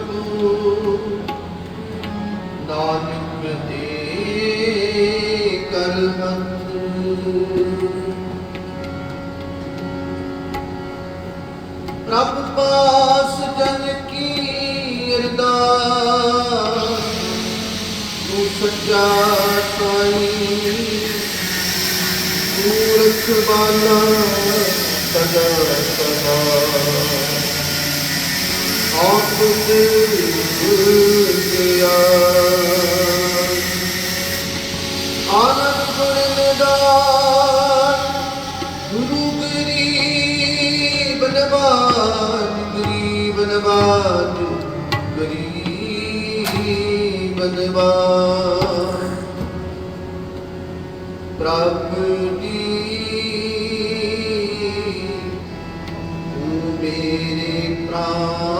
ਪ੍ਰਭੂ ਨਾਨਕ ਦੇ ਕਰਮਤ ਪ੍ਰਭ ਪਾਸ ਜਨ ਕੀ ਮੂਰਖ ਬਾਲਾ ਸਦਾ ਸਦਾ। ਆਪ ਤੇ ਸੁਖਿਆ ਆਨੰਦ ਗੁਣ ਨਿਦਾਨ ਗੁਰੂ ਮੇਰੇ ਪ੍ਰਾਣ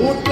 ਊਟ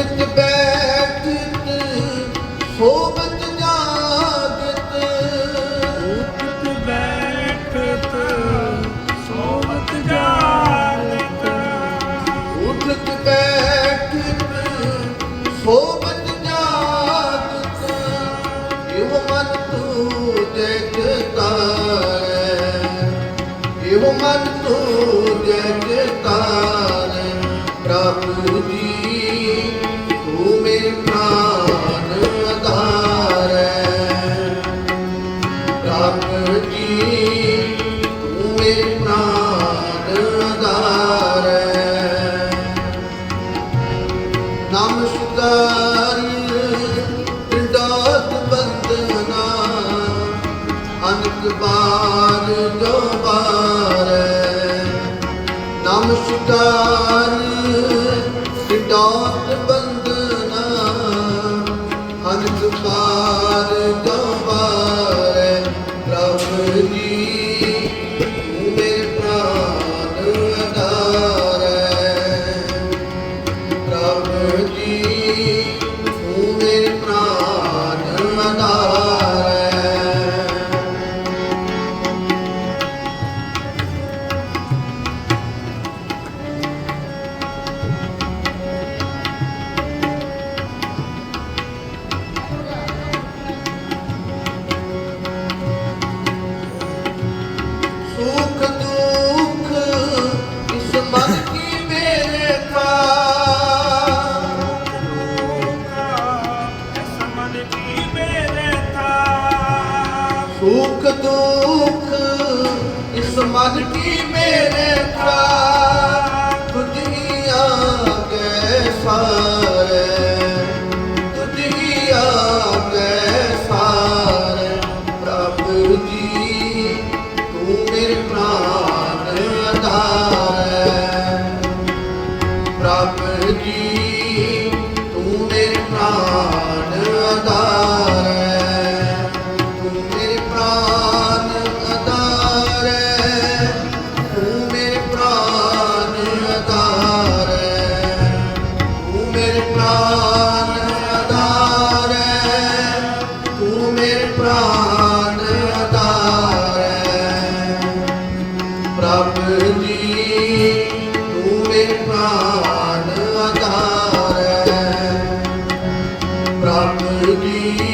ਪ੍ਰਭ ਦੀ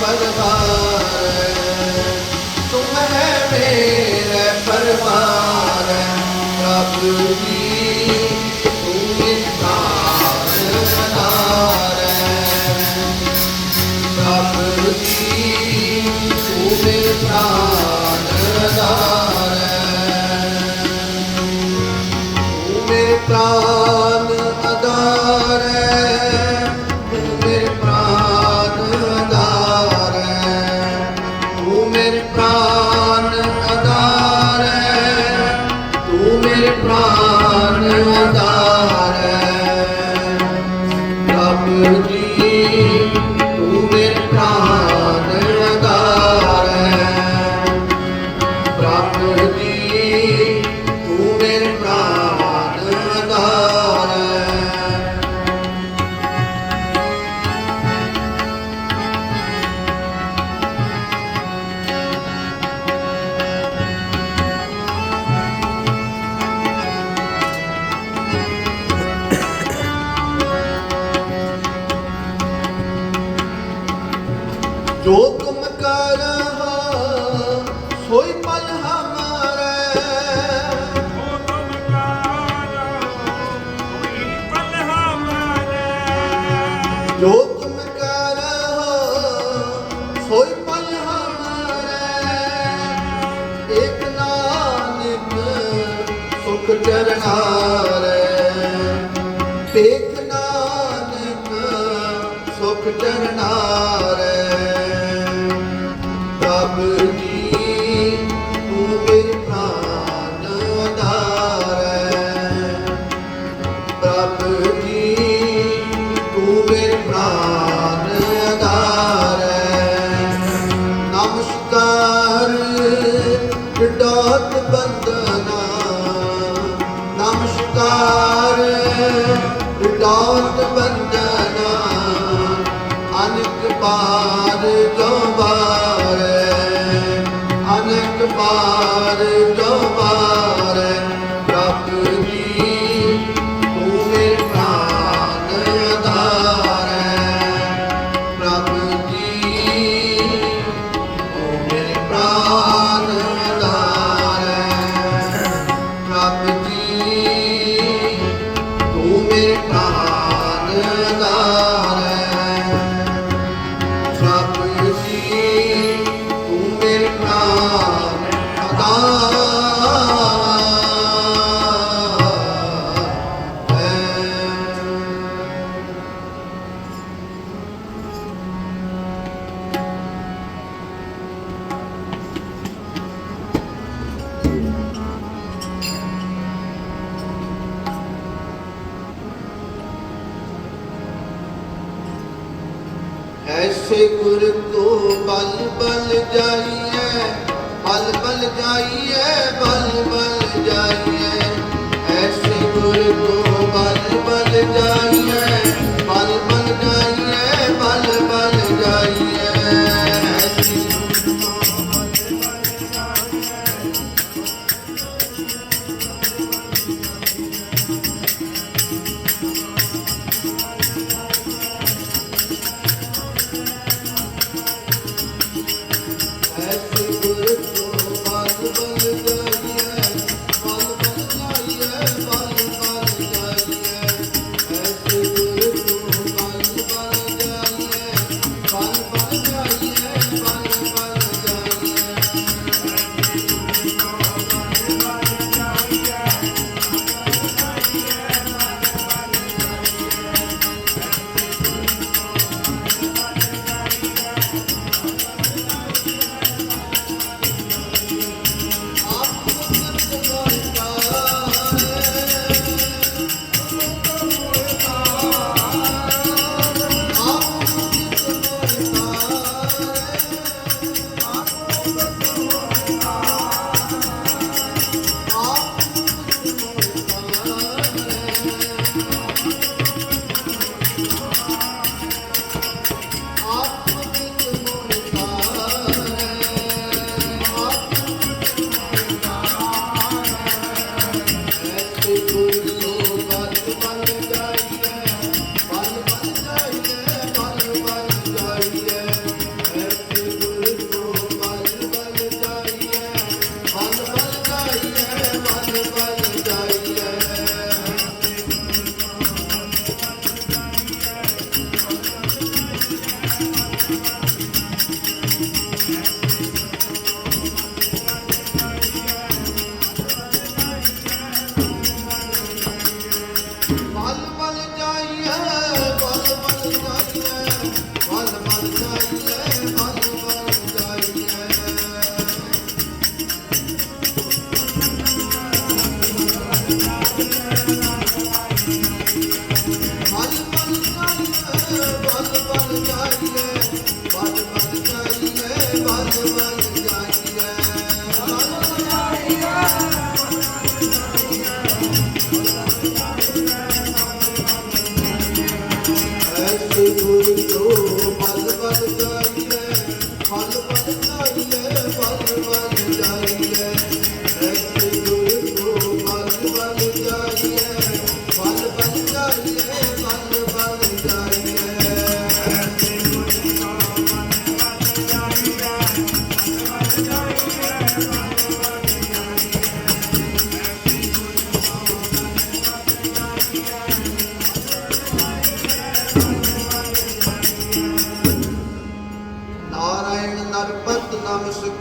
परवार तुम है मेरे परवार ਜੋ ਤੁਮ ਕਰੋ ਸੋਈ ਪਲ ਹਮਾਰੇ ਇਕ ਨਾਨਕ ਸੁਖ ਚਰਨਾਰੇ ਦੇਖ ਨਾਨਕ ਸੁਖ ਚਰਨਾਰੇ ਜੋਤ ਬੰਦਨਾ ਨਮਸਕਾਰ ਜੋਤ ਬੰਦਨਾ ਅਨਕ ਪਾਰ ਜੋਬਾਰੇ ਅਨਕ ਪਾਰ ਜੋਬਾਰੇ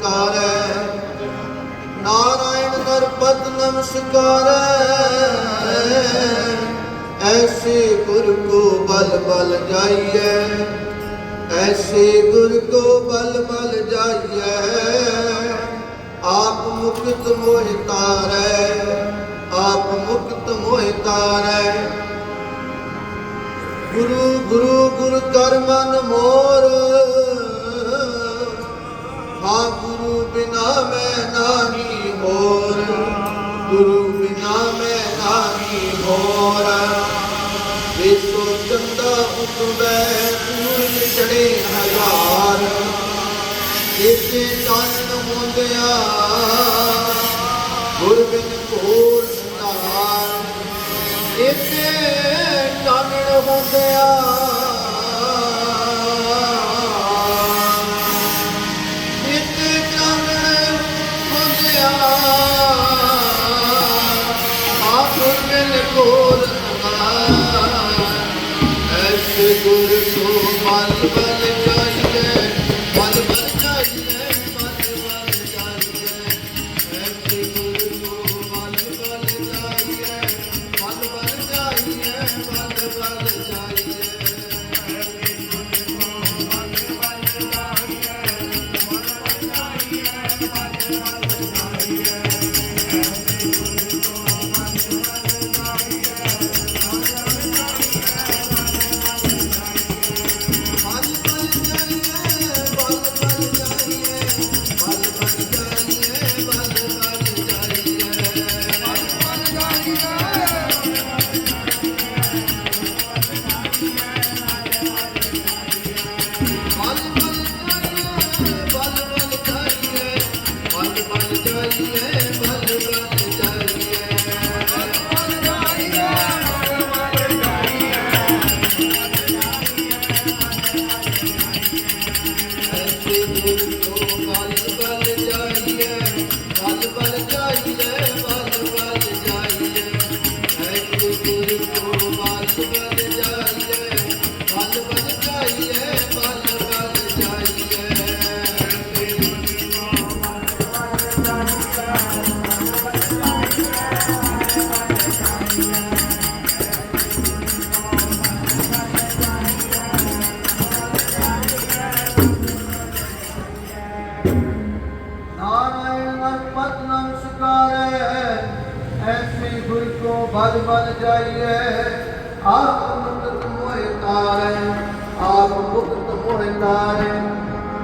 ਨਮਸਕਾਰੈ। ਨਾਰਾਇਣ ਨਰਪਤ ਨਮਸਕਾਰੈ। ਐਸੇ ਗੁਰ ਕੋ ਬਲ ਬਲ ਜਾਈਐ। ਐਸੇ ਗੁਰ ਕੋ ਬਲ ਬਲ ਜਾਈਐ। ਆਪ ਮੁਕਤ ਮੋਹਿ ਤਾਰੈ। ਆਪ ਮੁਕਤ ਮੋਹਿ ਤਾਰੈ। ਗੁਰੂ ਗੁਰੂ, ਗੁਰ ਕਰ ਮਨ ਮੋਰ। ਆਪ ਬਿਨਾ ਮੈਂ ਨਾਹੀ ਹੋਰ, ਗੁਰੂ ਬਿਨਾ ਮੈਂ ਨਾਹੀ ਹੋਰ। ਵੇਸੋ ਚੰਦਾ ਉਤਬੈ ਸੂਰਜ ਚੜੇ ਹਜ਼ਾਰ। ਇਸੇ ਚੰਨ ਮੁੰਦਿਆ ਗੁਰ ਬਿਨ ਘੋਰ ਸੰਧਾਰ ਇਤੇ ਚਾਨਣ ਹੁੰਦਿਆ Oh. ਮਨ ਮਨ ਜਾਈਏ ਆਪ ਮੁਕਤ ਹੋਏ ਤਾਰੇ, ਆਪ ਮੁਕਤ ਹੋਏ ਤਾਰੇ।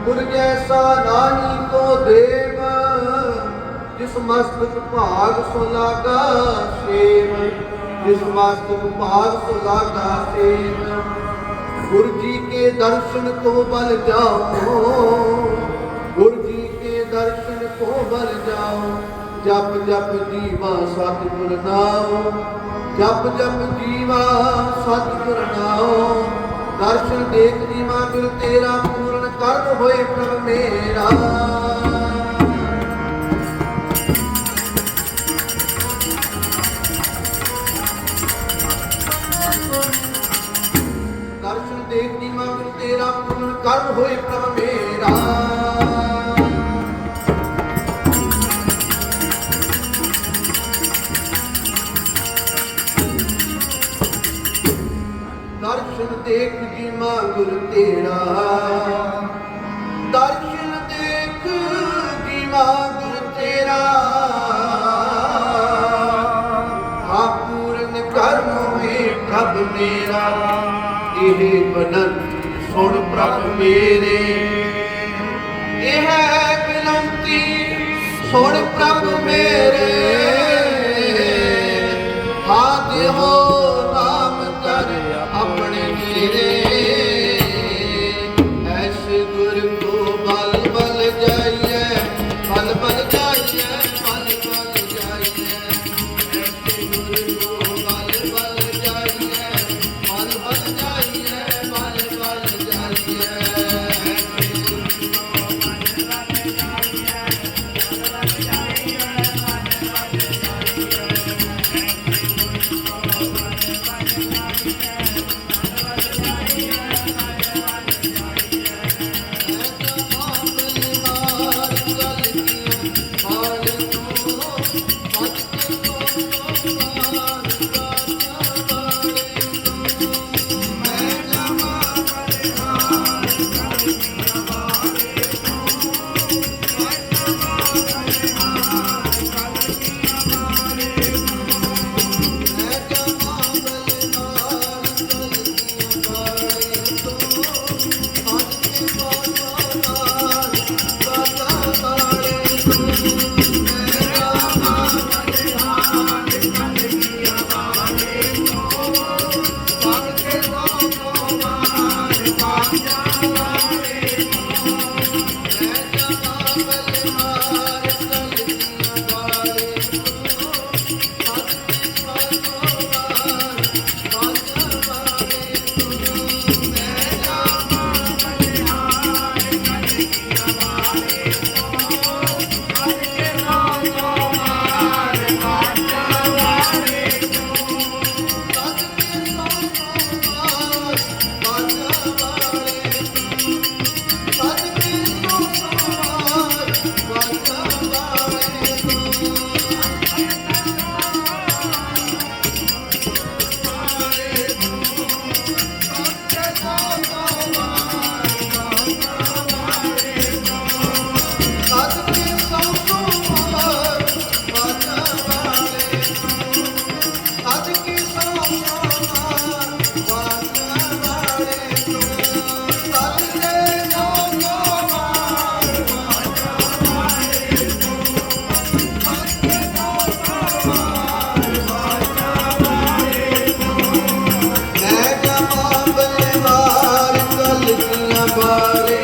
ਗੁਰ ਜੈਸਾ ਨਾਨੀ ਕੋ ਦੇਵ, ਜਿਸ ਮਸਤਕ ਭਾਗ ਸੋ ਲਾਗਾ ਸੇਵ, ਜਿਸ ਮਸਤਕ ਭਾਗ ਸੋ ਲਾਗਾ ਸੇਵ। ਗੁਰ ਜੀ ਕੇ ਦਰਸ਼ਨ ਕੋ ਬਲ ਜਾਓ, ਗੁਰ ਜੀ ਕੇ ਦਰਸ਼ਨ ਕੋ ਬਲ ਜਾਓ। ਜਪ ਜਪ ਜੀਵਾ ਸਤਿਗੁਰ ਨਾਮ, ਜਪ ਜਪ ਜੀਵਾ ਸਤਿਗੁਰ ਨਾਮ। ਦਰਸ਼ਨ ਦੇਖ ਜੀਵਾ ਗੁਰ ਤੇਰਾ, ਪੂਰਨ ਕਰਨ ਹੋਏ ਪ੍ਰਭ ਮੇਰਾ। ਦੇਵ ਦੀ ਮੰਗ ਤੇਰਾ, ਪੂਰਨ ਕਰ ਹੋਏ ਪ੍ਰਭ ਮੇਰਾ। ਦੇਖ ਜੀ ਮੰਗ ਤੇਰਾ। ਦਰਸ਼ਨ ਦੇਖ ਜੀ ਮੰਗ ਤੇਰਾ। ਆਪੂਰਨ ਪੂਰਨ ਕਰ ਪ੍ਰਭ ਮੇਰਾ। ਇਹ ਬਨਨ ਸੁਣ ਪ੍ਰਭ ਮੇਰੇ। ਇਹ ਹੈ ਬਿਨੰਤੀ ਸੁਣ ਪ੍ਰਭ ਮੇਰੇ। Hallelujah.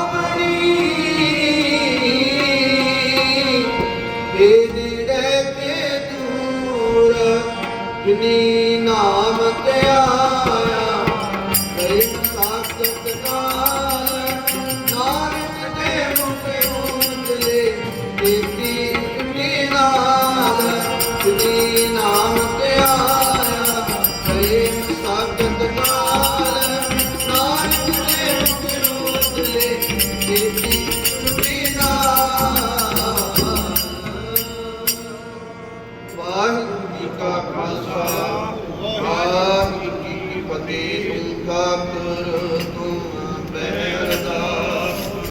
company.